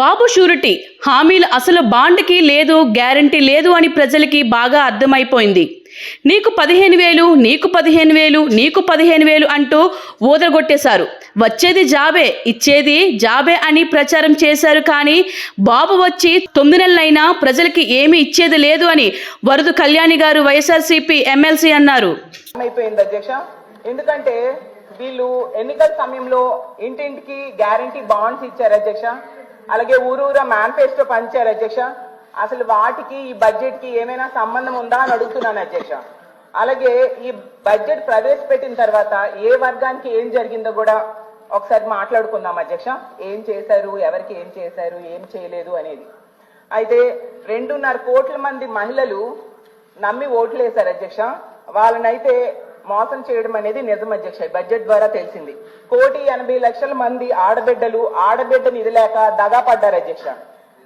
బాబు surety హామీలు అసలు బాండ్కి లేదు గ్యారంటీ లేదు అని ప్రజలకి బాగా అర్థమైపోయింది. నీకు పదిహేను వేలు నీకు పదిహేను వేలు నీకు పదిహేను వేలు అంటూ ఊదరగొట్టేశారు. వచ్చేది జాబే ఇచ్చేది జాబే అని ప్రచారం చేశారు కానీ బాబు వచ్చి తొమ్మిది నెలలైనా ప్రజలకి ఏమీ ఇచ్చేది లేదు అని వరదు కళ్యాణి గారు వైఎస్ఆర్సీపీ ఎమ్మెల్సీ అన్నారు. అధ్యక్ష. ఎందుకంటే వీళ్ళు ఎన్నికల సమయంలో ఇంటింటికి గ్యారంటీ బాండ్స్ ఇచ్చారు అధ్యక్ష. అలాగే ఊరూరా మేనిఫెస్టో పంచారు అధ్యక్ష. అసలు వాటికి ఈ బడ్జెట్కి ఏమైనా సంబంధం ఉందా అని అడుగుతున్నాను అధ్యక్ష. అలాగే ఈ బడ్జెట్ ప్రవేశపెట్టిన తర్వాత ఏ వర్గానికి ఏం జరిగిందో కూడా ఒకసారి మాట్లాడుకుందాం అధ్యక్ష. ఏం చేశారు ఎవరికి ఏం చేశారు ఏం చేయలేదు అనేది. అయితే రెండున్నర కోట్ల మంది మహిళలు నమ్మి ఓట్లు వేశారు అధ్యక్ష. వాళ్ళనైతే మోసం చేయడం అనేది నిజం అధ్యక్ష. బడ్జెట్ ద్వారా తెలిసింది. కోటి ఎనభై లక్షల మంది ఆడబిడ్డలు ఆడబిడ్డ నిధి లేక దగా పడ్డారు అధ్యక్ష.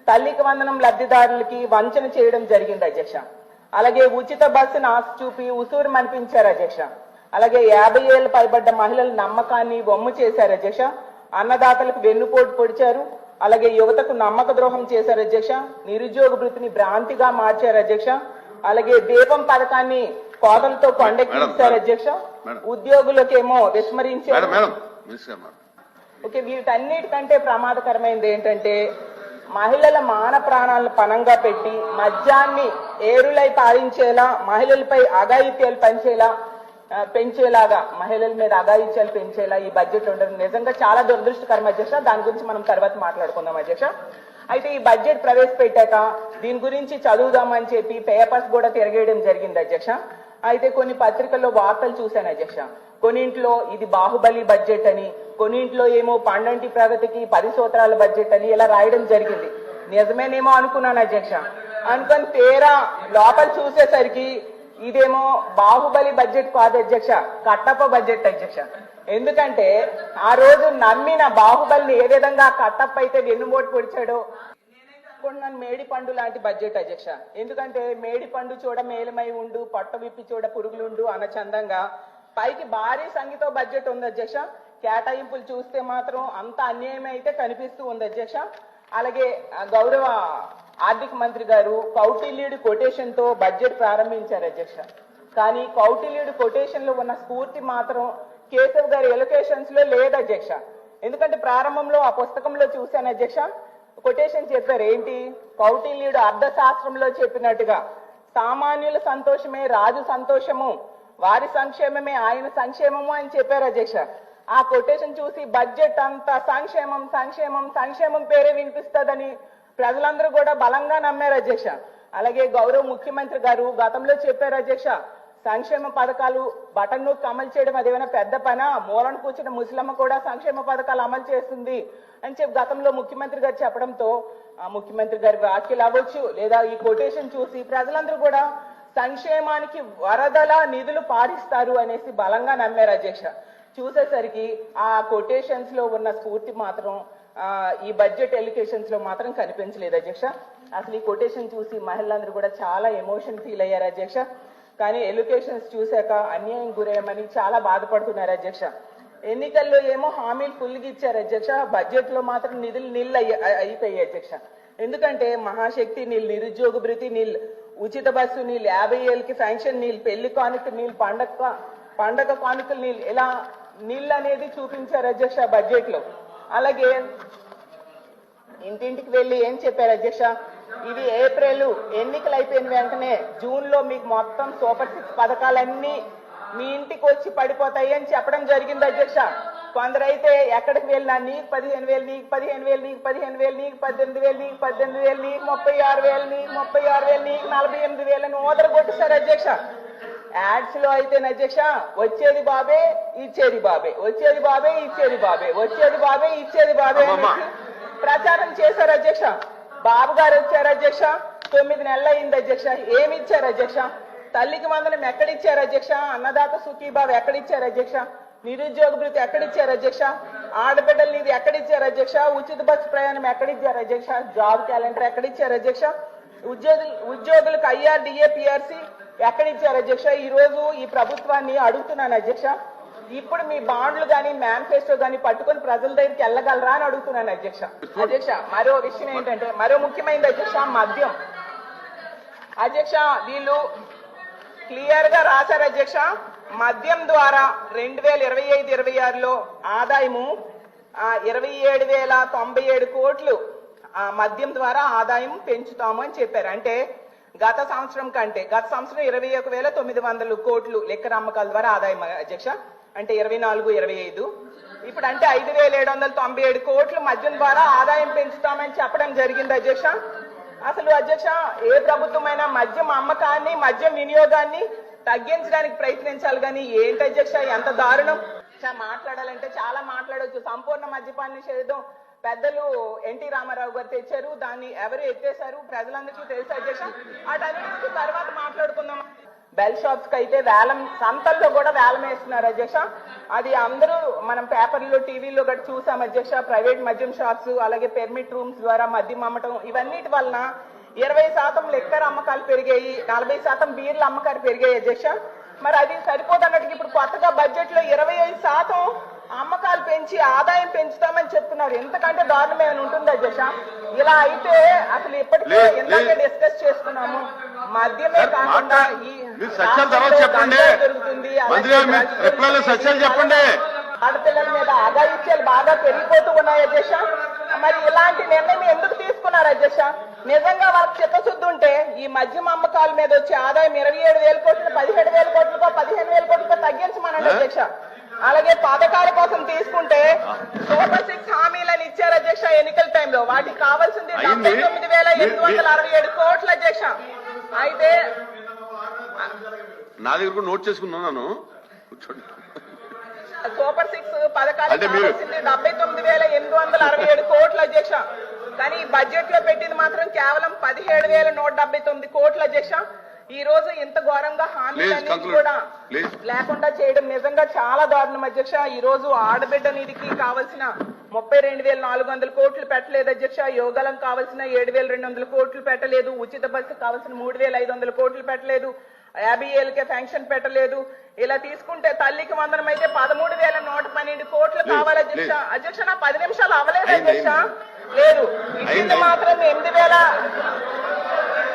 తల్లికి వందనం లబ్ధిదారులకి వంచన చేయడం జరిగింది అధ్యక్ష. అలాగే ఉచిత బస్సును ఆశ చూపి ఉసూరు మనిపించారు అధ్యక్ష. అలాగే యాభై ఏళ్ళు పైబడ్డ మహిళల నమ్మకాన్ని వమ్ము చేశారు అధ్యక్ష. అన్నదాతలకు వెన్నుపోటు పొడిచారు. అలాగే యువతకు నమ్మక ద్రోహం చేశారు అధ్యక్ష. నిరుద్యోగ వృత్తిని భ్రాంతిగా మార్చారు అధ్యక్ష. అలాగే దీపం పథకాన్ని కోతలతో కొండెక్కిస్తారు అధ్యక్ష. ఉద్యోగులకేమో మేడం ఓకే వీటన్నిటికంటే ప్రమాదకరమైనది ఏంటంటే మహిళల మాన ప్రాణాలను పనంగా పెట్టి మద్యాన్ని ఏరులై పారించేలా మహిళలపై అఘాయిత్యాలు పెంచేలా పెంచేలాగా మహిళల మీద అఘాయిత్యాలు పెంచేలా ఈ బడ్జెట్ ఉండడం నిజంగా చాలా దురదృష్టకరం అధ్యక్ష. దాని గురించి మనం తర్వాత మాట్లాడుకుందాం అధ్యక్ష. అయితే ఈ బడ్జెట్ ప్రవేశపెట్టాక దీని గురించి చదువుదామని చెప్పి పేపర్స్ కూడా తిరగేయడం జరిగింది అధ్యక్ష. అయితే కొన్ని పత్రికల్లో వార్తలు చూశాను అధ్యక్ష. కొన్నింట్లో ఇది బాహుబలి బడ్జెట్ అని కొన్నింట్లో ఏమో పండంటి ప్రగతికి పది సూత్రాల బడ్జెట్ అని ఇలా రాయడం జరిగింది. నిజమేనేమో అనుకున్నాను అధ్యక్ష. అనుకొని తేరా లోపల చూసేసరికి ఇదేమో బాహుబలి బడ్జెట్ కాదు అధ్యక్ష కట్టప్ప బడ్జెట్ అధ్యక్ష. ఎందుకంటే ఆ రోజు నమ్మిన బాహుబలిని ఏ విధంగా కట్టప్ప అయితే వెన్నుమోటు పొడిచాడో అనుకుంటున్నాను మేడి పండు లాంటి బడ్జెట్ అధ్యక్ష. ఎందుకంటే మేడి పండు చూడ మేలమై ఉండు పొట్ట విప్పి చూడ పురుగులుండు అన్న చందంగా పైకి భారీ సంగీతో బడ్జెట్ ఉంది అధ్యక్ష. కేటాయింపులు చూస్తే మాత్రం అంత అన్యాయం అయితే కనిపిస్తూ ఉంది అధ్యక్ష. అలాగే గౌరవ ఆర్థిక మంత్రి గారు కౌటిల్యుడి కొటేషన్తో బడ్జెట్ ప్రారంభించారు అధ్యక్ష. కానీ కౌటిల్యుడి కొటేషన్లో ఉన్న స్ఫూర్తి మాత్రం కేశవ్ గారి ఎలొకేషన్స్లో లేదు అధ్యక్ష. ఎందుకంటే ప్రారంభంలో ఆ పుస్తకంలో చూశాను అధ్యక్ష. కొటేషన్ చెప్పారు ఏంటి కౌటిల్యుడు అర్థశాస్త్రంలో చెప్పినట్టుగా సామాన్యుల సంతోషమే రాజు సంతోషము వారి సంక్షేమమే ఆయన సంక్షేమము అని చెప్పారు అధ్యక్ష. ఆ కొటేషన్ చూసి బడ్జెట్ అంతా సంక్షేమం సంక్షేమం సంక్షేమం పేరే వినిపిస్తుందని ప్రజలందరూ కూడా బలంగా నమ్మారు అధ్యక్ష. అలాగే గౌరవ ముఖ్యమంత్రి గారు గతంలో చెప్పారు అధ్యక్ష సంక్షేమ పథకాలు బటన్ నొక్కి అమలు చేయడం అదేమైనా పెద్ద పన? మూలన కూర్చున్న ముసలమ్మ కూడా సంక్షేమ పథకాలు అమలు చేస్తుంది అని చెప్పి గతంలో ముఖ్యమంత్రి గారు చెప్పడంతో ముఖ్యమంత్రి గారి వ్యాఖ్యలు అవ్వచ్చు లేదా ఈ కొటేషన్ చూసి ప్రజలందరూ కూడా సంక్షేమానికి వరదల నిధులు పారిస్తారు అనేసి బలంగా నమ్మారు అధ్యక్ష. చూసేసరికి ఆ కొటేషన్స్లో ఉన్న స్ఫూర్తి మాత్రం ఈ బడ్జెట్ ఎలికేషన్స్లో మాత్రం కనిపించలేదు అధ్యక్ష. అసలు ఈ కొటేషన్ చూసి మహిళలందరూ కూడా చాలా ఎమోషన్ ఫీల్ అయ్యారు అధ్యక్ష. కానీ ఎలొకేషన్స్ చూశాక అన్యాయం గురయ్యమని చాలా బాధపడుతున్నారు అధ్యక్ష. ఎన్నికల్లో ఏమో హామీలు ఫుల్గా ఇచ్చారు అధ్యక్ష. బడ్జెట్లో మాత్రం నిధులు నీళ్ళు అయిపోయాయి అధ్యక్ష. ఎందుకంటే మహాశక్తి నీళ్ళు నిరుద్యోగ భృతి నీళ్ళు ఉచిత బస్సు నీళ్ళు యాభై ఏళ్ళకి శాంక్షన్ నీళ్ళు పెళ్ళి కానుక నీళ్ళు పండగ పండగ కానుకలు నీళ్ళు ఇలా నీళ్ళు అనేది చూపించారు అధ్యక్ష బడ్జెట్లో అలాగే ఇంటింటికి వెళ్ళి ఏం చెప్పారు అధ్యక్ష? ఇది ఏప్రిల్ ఎన్నికలు అయిపోయిన వెంటనే. జూన్లో మీకు మొత్తం సూపర్ సిక్స్ పథకాలన్నీ మీ ఇంటికి వచ్చి పడిపోతాయి అని చెప్పడం జరిగింది అధ్యక్ష. కొందరైతే ఎక్కడికి వెళ్ళినా నీకు పదిహేను వేలు నీకు పదిహేను వేలు నీకు పదిహేను వేలు నీకు పద్దెనిమిది వేలు నీకు పద్దెనిమిది వేలు నీకు ముప్పై ఆరు వేలు నీకు ముప్పై ఆరు వేలు నీకు నలభై ఎనిమిది వేలు అని ఓదర కొట్టేశారు అధ్యక్ష. యాడ్స్లో అయితే అధ్యక్ష వచ్చేది బాబే ఇచ్చేది బాబే వచ్చేది బాబే ఇచ్చేది బాబే వచ్చేది బాబే ఇచ్చేది బాబే ప్రచారం చేశారు అధ్యక్ష. బాబు గారు వచ్చారు అధ్యక్ష. తొమ్మిది నెలలు అయింది అధ్యక్ష. ఏమి ఇచ్చారు అధ్యక్ష? తల్లికి వందనం ఎక్కడిచ్చారు అధ్యక్ష? అన్నదాత సుఖీబాబు ఎక్కడిచ్చారు అధ్యక్ష? నిరుద్యోగ భృతి ఎక్కడిచ్చారు అధ్యక్ష? ఆడబిడ్డల నిధి ఎక్కడిచ్చారు అధ్యక్ష? ఉచిత బస్సు ప్రయాణం ఎక్కడిచ్చారు అధ్యక్ష? జాబ్ క్యాలెండర్ ఎక్కడిచ్చారు అధ్యక్ష? ఉద్యోగులు ఉద్యోగులకు ఐఆర్డిఏ పిఆర్సీ ఎక్కడిచ్చారు అధ్యక్ష? ఈ రోజు ఈ ప్రభుత్వాన్ని అడుగుతున్నాను అధ్యక్ష. ఇప్పుడు మీ బాండ్లు కానీ మేనిఫెస్టో కానీ పట్టుకొని ప్రజల దగ్గరికి వెళ్ళగలరా అని అడుగుతున్నాను అధ్యక్ష. అధ్యక్ష మరో విషయం ఏంటంటే మరో ముఖ్యమైనది అధ్యక్ష మద్యం. అధ్యక్ష వీళ్ళు క్లియర్గా రాశారు అధ్యక్ష. మద్యం ద్వారా రెండు వేల ఇరవై ఐదు ఇరవై ఆరులో ఆదాయము ఇరవై ఏడు వేల తొంభై ఏడు కోట్లు మద్యం ద్వారా ఆదాయం పెంచుతాము అని చెప్పారు. అంటే గత సంవత్సరం కంటే గత సంవత్సరం ఇరవై ఒక వేల తొమ్మిది వందల కోట్లు లెక్కర అమ్మకాల ద్వారా ఆదాయం అధ్యక్ష. అంటే ఇరవై నాలుగు ఇరవై ఐదు. ఇప్పుడు అంటే ఐదు వేల ఏడు వందల తొంభై ఏడు కోట్లు మద్యం ద్వారా ఆదాయం పెంచుతామని చెప్పడం జరిగింది అధ్యక్ష. అసలు అధ్యక్ష ఏ ప్రభుత్వమైనా మద్యం అమ్మకాన్ని మద్యం వినియోగాన్ని తగ్గించడానికి ప్రయత్నించాలి కానీ ఏంటి అధ్యక్ష? ఎంత దారుణం. మాట్లాడాలంటే చాలా మాట్లాడవచ్చు సంపూర్ణ మద్యపాన నిషేధం పెద్దలు ఎన్టీ రామారావు గారు తెచ్చారు. దాన్ని ఎవరు ఎత్తేసారు ప్రజలందరికీ తెలుసు అధ్యక్ష? వాటన్నిటికీ తర్వాత మాట్లాడుకుందాం. బెల్ షాప్స్కి అయితే వేలం సంతల్లో కూడా వేలం వేస్తున్నారు అధ్యక్ష. అది అందరూ మనం పేపర్లో టీవీలో కూడా చూసాం అధ్యక్ష. ప్రైవేట్ మద్యం షాప్స్ అలాగే పెర్మిట్ రూమ్స్ ద్వారా మద్యం అమ్మటం ఇవన్నిటి వలన ఇరవై శాతం లెక్కర్ అమ్మకాలు పెరిగాయి నలభై శాతం బీర్ల అమ్మకాలు పెరిగాయి అధ్యక్ష. మరి అది సరిపోదన్నట్టుగా ఇప్పుడు కొత్తగా బడ్జెట్లో ఇరవై ఐదు శాతం అమ్మకాలు పెంచి ఆదాయం పెంచుతామని చెప్తున్నారు. ఎంతకంటే దారుణం ఏమైనా ఉంటుంది అధ్యక్ష? ఇలా అయితే అసలు ఇప్పటికే ఇందాకే. డిస్కస్ చేసుకున్నాము. మీరు సత్యాలు తర్వాత చెప్పండి. మంత్రి గారు మీరు దొరుకుతుంది. సత్యాలు చెప్పండి. ఆడపిల్లల మీద అఘాయిత్యాలు బాగా పెరిగిపోతూ ఉన్నాయి అధ్యక్ష మరి ఇలాంటి నిర్ణయం ఎందుకు తీసుకున్నారు అధ్యక్ష నిజంగా వాళ్ళకి చిత్తశుద్ధి ఉంటే ఈ మద్యం అమ్మకాల మీద వచ్చే ఆదాయం ఇరవై ఏడు వేల కోట్లు పదిహేడు వేల కోట్లకో పదిహేను వేల కోట్లకో తగ్గించమనండి? అధ్యక్ష అలాగే పథకాల కోసం తీసుకుంటే సూపర్ సిక్స్ హామీలను ఇచ్చారు అధ్యక్ష ఎన్నికల టైంలో వాటికి కావాల్సింది తొమ్మిది వేల ఎనిమిది వందల అరవై ఏడు కోట్ల అధ్యక్ష అయితే నా దగ్గర కూడా నోట్ చేసుకున్నాను కూర్చోండి. సూపర్ సిక్స్ పథకాలు డెబ్బై తొమ్మిది వేల ఎనిమిది వందల అరవై ఏడు కోట్ల అధ్యక్ష. కానీ బడ్జెట్లో పెట్టింది మాత్రం కేవలం పదిహేడు వేల నూట డెబ్బై తొమ్మిది కోట్ల అధ్యక్ష ఈ రోజు ఇంత ఘోరంగా హామీలన్నీ. కూడా. లేకుండా చేయడం నిజంగా చాలా దారుణం అధ్యక్ష. ఈ రోజు ఆడబిడ్డ నిధికి కావాల్సిన ముప్పై రెండు వేల నాలుగు వందల కోట్లు పెట్టలేదు అధ్యక్ష. యోగాలం కావాల్సిన ఏడు వేల రెండు వందల కోట్లు పెట్టలేదు. ఉచిత బస్సు కావాల్సిన మూడు వేల ఐదు వందల కోట్లు పెట్టలేదు. యాభై ఏళ్ళకే ఫంక్షన్ పెట్టలేదు. ఇలా తీసుకుంటే తల్లికి వందనం అయితే పదమూడు వేల నూట పన్నెండు కోట్లు కావాలి అధ్యక్ష. అధ్యక్ష నా పది నిమిషాలు అవ్వలేదు అధ్యక్ష. లేదు. ఇచ్చింది. మాత్రం ఎనిమిది వేల.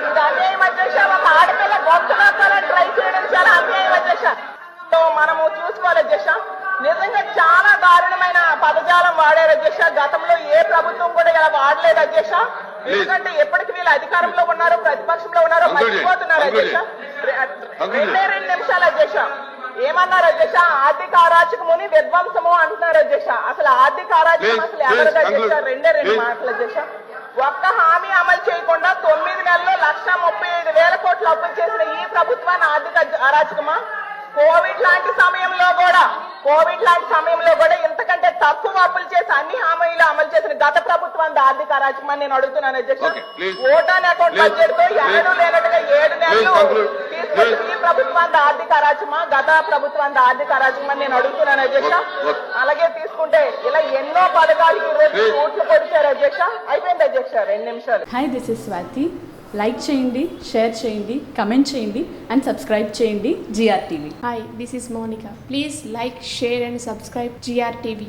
ఇది అన్యాయం అధ్యక్ష. ఒక ఆడపిల్ల గొంతు నొక్కాలని ట్రై చేయడం చాలా అన్యాయం అధ్యక్ష. సో మనము చూసుకోవాలి అధ్యక్ష. నిజంగా చాలా దారుణమైన పదజాలం వాడారు అధ్యక్ష. గతంలో ఏ ప్రభుత్వం కూడా ఇలా వాడలేదు అధ్యక్ష. ఎందుకంటే ఎప్పటికి వీళ్ళు అధికారంలో ఉన్నారో ప్రతిపక్షంలో ఉన్నారో. మర్చిపోతున్నారు అధ్యక్ష. రెండే రెండు నిమిషాలు అధ్యక్ష ఏమన్నారు అధ్యక్ష ఆర్థిక అరాచకముని విధ్వంసము అంటున్నారు అధ్యక్ష అసలు ఆర్థిక అరాచకం Please, అసలు ఎవరిది అధ్యక్ష. రెండే రెండు. మాటలు అధ్యక్ష ఒక్క హామీ అమలు చేయకుండా తొమ్మిది నెలల్లో లక్ష ముప్పై ఐదు వేల కోట్లు అప్పులు చేసిన ఈ ప్రభుత్వాన్ని ఆర్థిక అరాచకమా కోవిడ్ లాంటి సమయంలో కూడా కోవిడ్ లాంటి సమయంలో కూడా ఇంతకంటే తక్కువ అప్పులు చేసి అన్ని హామీలు అమలు చేసిన గత ప్రభుత్వాన్ని ఆర్థిక అరాచకమా నేను అడుగుతున్నాను అధ్యక్ష. Vote on account. బడ్జెట్తో ఎన్నడూ లేనట్టుగా ఏడు నెలలు ఈ ప్రభుత్వాన్ని ఆర్థిక అరాచకమా గత ప్రభుత్వాన్ని ఆర్థిక అరాచకమా నేను అడుగుతున్నాను అధ్యక్ష. అలాగే తీసుకుంటే ఇలా ఎన్నో పథకాలు ఈ రోజు Please. ఓట్లు పొడిచారు అధ్యక్ష అయిపోయింది అధ్యక్ష రెండు నిమిషాలు hi this is Swathi like చేయండి షేర్ చేయండి కమెంట్ చేయండి అండ్ సబ్స్క్రైబ్ చేయండి GR TV Hi, this is Monica. Please like, share, and subscribe GRTV.